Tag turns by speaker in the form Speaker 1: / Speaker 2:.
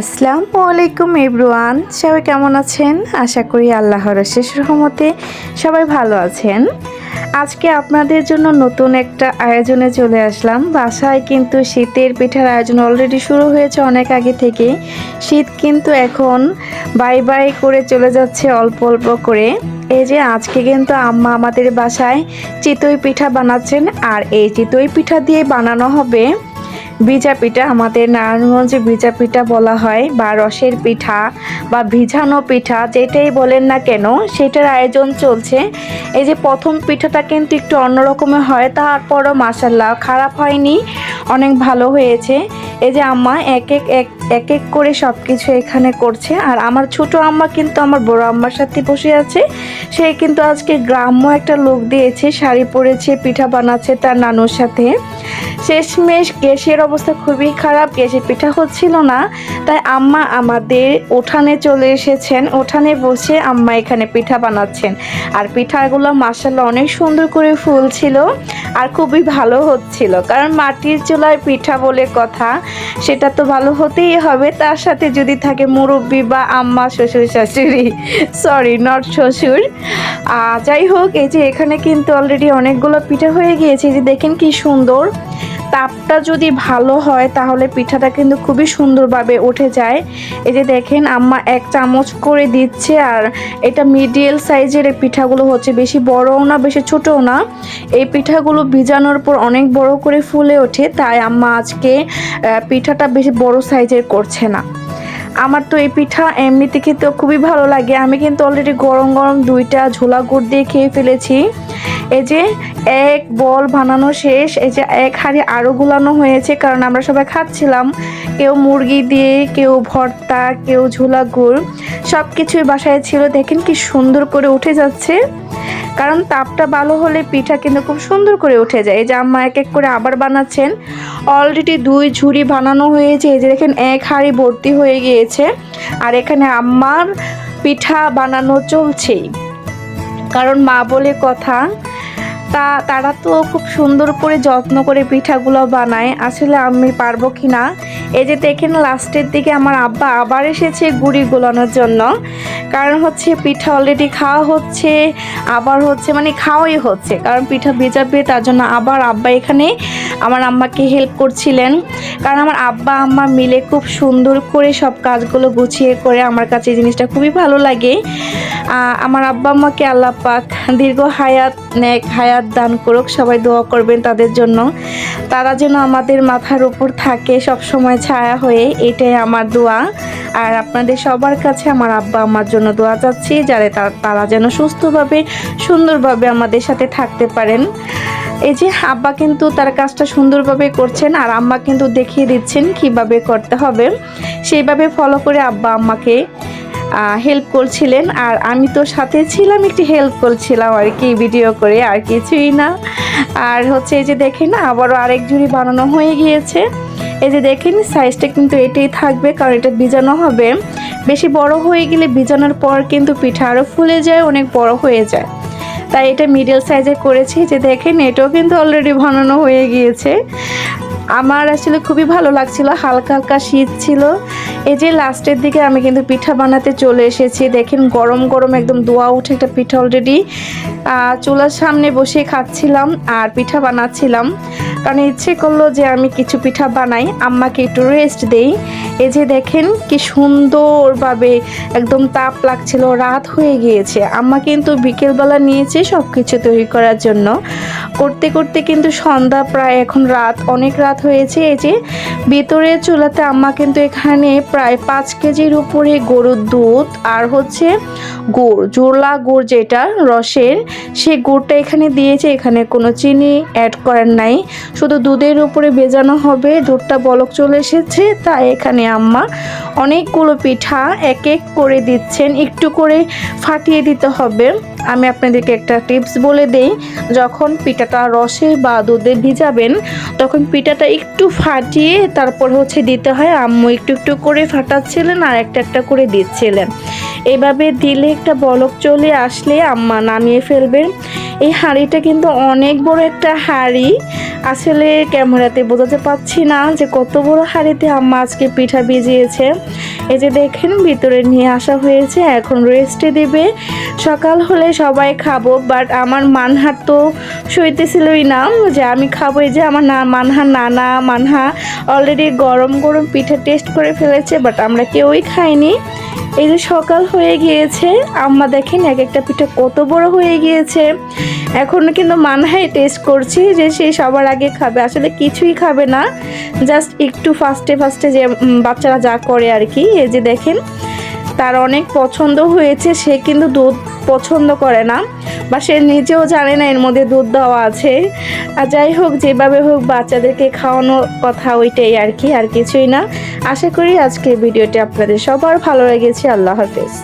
Speaker 1: আসসালামু আলাইকুম এভরিওয়ান, সবাই কেমন আছেন? আশা করি আল্লাহর শেষ রহমতে সবাই ভালো আছেন। আজকে আপনাদের জন্য নতুন একটা আয়োজনে চলে আসলাম। বাসায় কিন্তু শীতের পিঠার আয়োজন অলরেডি শুরু হয়েছে অনেক আগে থেকে। শীত কিন্তু এখন বাই বাই করে চলে যাচ্ছে অল্প অল্প করে। এই যে আজকে কিন্তু আম্মা আমাদের বাসায় চিতই পিঠা বানাচ্ছেন আর এই চিতই পিঠা দিয়ে বানানো হবে। ভিজা পিঠা আমাদের নারায়ণগঞ্জে ভিজা পিঠা বলা হয়, বা রসের পিঠা, বা ভিজানো পিঠা, যেটাই বলেন না কেন, সেটার আয়োজন চলছে। এই যে প্রথম পিঠাটা কিন্তু একটু অন্যরকমের হয়, তারপরও মাসাল্লাহ খারাপ হয়নি, অনেক ভালো হয়েছে। এই যে আম্মা, এক এক এক এক এক করে সব কিছু এখানে করছে। আর আমার ছোট আম্মা কিন্তু আমার বড় আম্মার সাথে বসে আছে। সে কিন্তু আজকে গ্রাম্য একটা লোক দিয়েছে, শাড়ি পরেছে, পিঠা বানাচ্ছে তার নানুর সাথে। শেষমেশ গ্যাসের অবস্থা খুবই খারাপ গ্যাসের পিঠা হচ্ছিল না। তাই আম্মা আমাদের উঠানে চলে এসেছেন। উঠানে বসে আম্মা এখানে পিঠা বানাচ্ছেন। আর পিঠাগুলো মাসাল্লাহ অনেক সুন্দর করে ফুলছিল আর খুবই ভালো হচ্ছিল। কারণ মাটির চুলায় পিঠা বলে কথা, সেটা তো ভালো হতেই হবে, তার সাথে যদি থাকে মুরব্বী বা আম্মা, শ্বশুর, শাশুড়ি। সরি নট শ্বশুর। যাই হোক, এই যে এখানে কিন্তু অলরেডি অনেকগুলো পিঠা হয়ে গিয়েছে যে দেখেন কি সুন্দর। তাপটা যদি ভালো হয়, তাহলে পিঠাটা কিন্তু খুবই সুন্দরভাবে উঠে যায়। এই যে দেখেন, আম্মা এক চামচ করে দিচ্ছে, আর এটা মিডিয়াল সাইজের পিঠাগুলো হচ্ছে। বেশি বড়ও না, বেশি ছোটও না। এই পিঠাগুলো ভিজানোর পর অনেক বড় করে ফুলে ওঠে, তাই আম্মা আজকে পিঠাটা বেশি বড় সাইজের করছে না। আমার তো এই পিঠা এমনিতে খেতে খুবই ভালো লাগে। আমি কিন্তু অলরেডি গরম গরম দুইটা ঝোলা গুড় দিয়ে খেয়ে ফেলেছি। এই যে এক বল বানানো শেষ, এই যে এক হাড়ি আরও গুলানো হয়েছে, কারণ আমরা সবাই খাচ্ছিলাম। কেউ মুরগি দিয়ে, কেউ ভর্তা, কেউ ঝোলা গুড় সব কিছুই বাসায় ছিল। দেখেন কি সুন্দর করে উঠে যাচ্ছে। কারণ তাপটা ভালো হলে পিঠা কিন্তু খুব সুন্দর করে উঠে যায়। এই যে আম্মা এক এক করে আবার বানাচ্ছেন। অলরেডি দুই ঝুড়ি বানানো হয়েছে। এই যে দেখেন এক হাড়ি ভর্তি হয়ে গিয়েছে। আর এখানে আম্মার পিঠা বানানো চলছেই। কারণ মা বলে কথা তা, তারা তো খুব সুন্দর করে যত্ন করে পিঠাগুলো বানায়। আসলে আমি পারব কি না? এই যে দেখেন, লাস্টের দিকে আমার আব্বা আবার এসেছে গুড়ি গোলানোর জন্য। কারণ হচ্ছে পিঠা অলরেডি খাওয়া হচ্ছে, আবার হচ্ছে মানে খাওয়াই হচ্ছে। কারণ পিঠা ভেজাবে তার জন্য আবার আব্বা এখানে আমার আম্মাকে হেল্প করছিলেন। কারণ আমার আব্বা, আম্মা মিলে খুব সুন্দর করে সব কাজগুলো গুছিয়ে করে আমার কাছে এই জিনিসটা খুবই ভালো লাগে। আমার আব্বা, আম্মাকে আল্লাহ পাক দীর্ঘ হায়াত নেক, হায়াত দান করুক, সবাই দোয়া করবেন তাদের জন্য। তারা যেন আমাদের মাথার উপর থাকে সব সময় ছায়া হয়ে এটাই আমার দোয়া। আর আপনাদের সবার কাছে আমার আব্বা আমার জন্য দোয়া চাচ্ছি, যাতে তারা যেন সুস্থভাবে, সুন্দরভাবে আমাদের সাথে থাকতে পারেন। এই যে আব্বা কিন্তু তার কাজটা সুন্দরভাবে করছেন, আর আম্মা কিন্তু দেখিয়ে দিচ্ছেন কীভাবে করতে হবে। সেইভাবে ফলো করে আব্বা আম্মাকে হেল্প করছিলেন। আর আমি তো সাথে ছিলাম, একটু হেল্প করছিলাম আর কি ভিডিও করে, আর কিছুই না। আর হচ্ছে এই যে দেখেন, আবারও আরেক ঝুড়ি বানানো হয়ে গিয়েছে। এই যে দেখেন সাইজটা কিন্তু এটাই থাকবে, কারণ এটা ভিজানো হবে। বেশি বড় হয়ে গেলে ভিজানোর পর কিন্তু পিঠা আরও ফুলে যায়, অনেক বড় হয়ে যায়। তাই এটা মিডল সাইজে করেছি। যে দেখেন, এটাও কিন্তু অলরেডি বানানো হয়ে গিয়েছে। আমার আসলে খুবই ভালো লাগছিল, হালকা হালকা শীত ছিল। এই যে লাস্টের দিকে আমি কিন্তু পিঠা বানাতে চলে এসেছি, দেখেন গরম গরম একদম দোয়া উঠে একটা পিঠা অলরেডি চুলার সামনে বসে খাচ্ছিলাম আর পিঠা বানাচ্ছিলাম। কারণ ইচ্ছে করল যে আমি কিছু পিঠা বানাই, আম্মাকে একটু রেস্ট দেই। এই যে দেখেন কি সুন্দরভাবে একদম তাপ লাগছিল, রাত হয়ে গিয়েছে। আম্মা কিন্তু বিকেলবেলা নিয়েছে সব কিছু তৈরি করার জন্য। করতে করতে কিন্তু সন্ধ্যা প্রায় এখন রাত, অনেক রাত হয়েছে। এই যে ভিতরে চুলাতে আম্মা কিন্তু এখানে প্রায় পাঁচ কেজির উপরে গরুর দুধ আর হচ্ছে গুড় জোলা গুড় যেটা রসের, সে গুড়টা এখানে দিয়েছে। এখানে কোনো চিনি অ্যাড করার নাই। শুধু দুধের উপরে ভেজানো হবে, দুধটা বলক চলে এসেছে। তাই এখানে আম্মা অনেকগুলো পিঠা এক এক করে দিচ্ছেন। একটু করে ফাটিয়ে দিতে হবে। আমি আপনাদেরকে একটা টিপস বলে দেই, যখন পিঠাটা রসে বা দুধে ভিজাবেন, তখন পিঠাটা একটু ফাটিয়ে তারপর হচ্ছে দিতে হয়, আম্মু একটু একটু করে ফাটাচ্ছিলেন আর একটা একটা করে দিচ্ছিলেন। এভাবে দিলে একটা বলক চলে আসলে আম্মা নামিয়ে ফেলবেন। এই হাঁড়িটা কিন্তু অনেক বড় একটা হাঁড়ি আসলে ক্যামেরাতে বোঝাতে পারছি না যে কত বড় হাঁড়িতে আম্মা আজকে পিঠা ভিজিয়েছে। এই যে দেখেন, ভিতরে নিয়ে আসা হয়েছে, এখন রেস্টে দেবে। সকাল হলে সবাই খাব বাট আমার মানহার তো সইতেছিলই না যে আমি খাব। এই যে আমার না মানহা নানা, মানহা অলরেডি গরম গরম পিঠা টেস্ট করে ফেলেছে বাট আমরা কেউই খাইনি। এই যে সকাল হয়ে গিয়েছে, আম্মা দেখেন এক একটা পিঠা কত বড় হয়ে গিয়েছে। এখন কিন্তু মানহাই টেস্ট করছি যে সে সবার আগে খাবে। আসলে কিছুই খাবে না জাস্ট একটু ফার্স্টে ফার্স্টে যে বাচ্চারা যা করে আর কি। এই যে দেখেন, তার অনেক পছন্দ হয়েছে, সে কিন্তু দুধ পছন্দ করে না, বা সে নিজেও জানে না এর মধ্যে দুধ দেওয়া আছে। আর যাই হোক, যেভাবে হোক বাচ্চাদেরকে খাওয়ানোর কথা ওইটাই আর কি, আর কিছুই না। আশা করি আজকের ভিডিওটি আপনাদের সবার ভালো লেগেছে। আল্লাহ হাফেজ।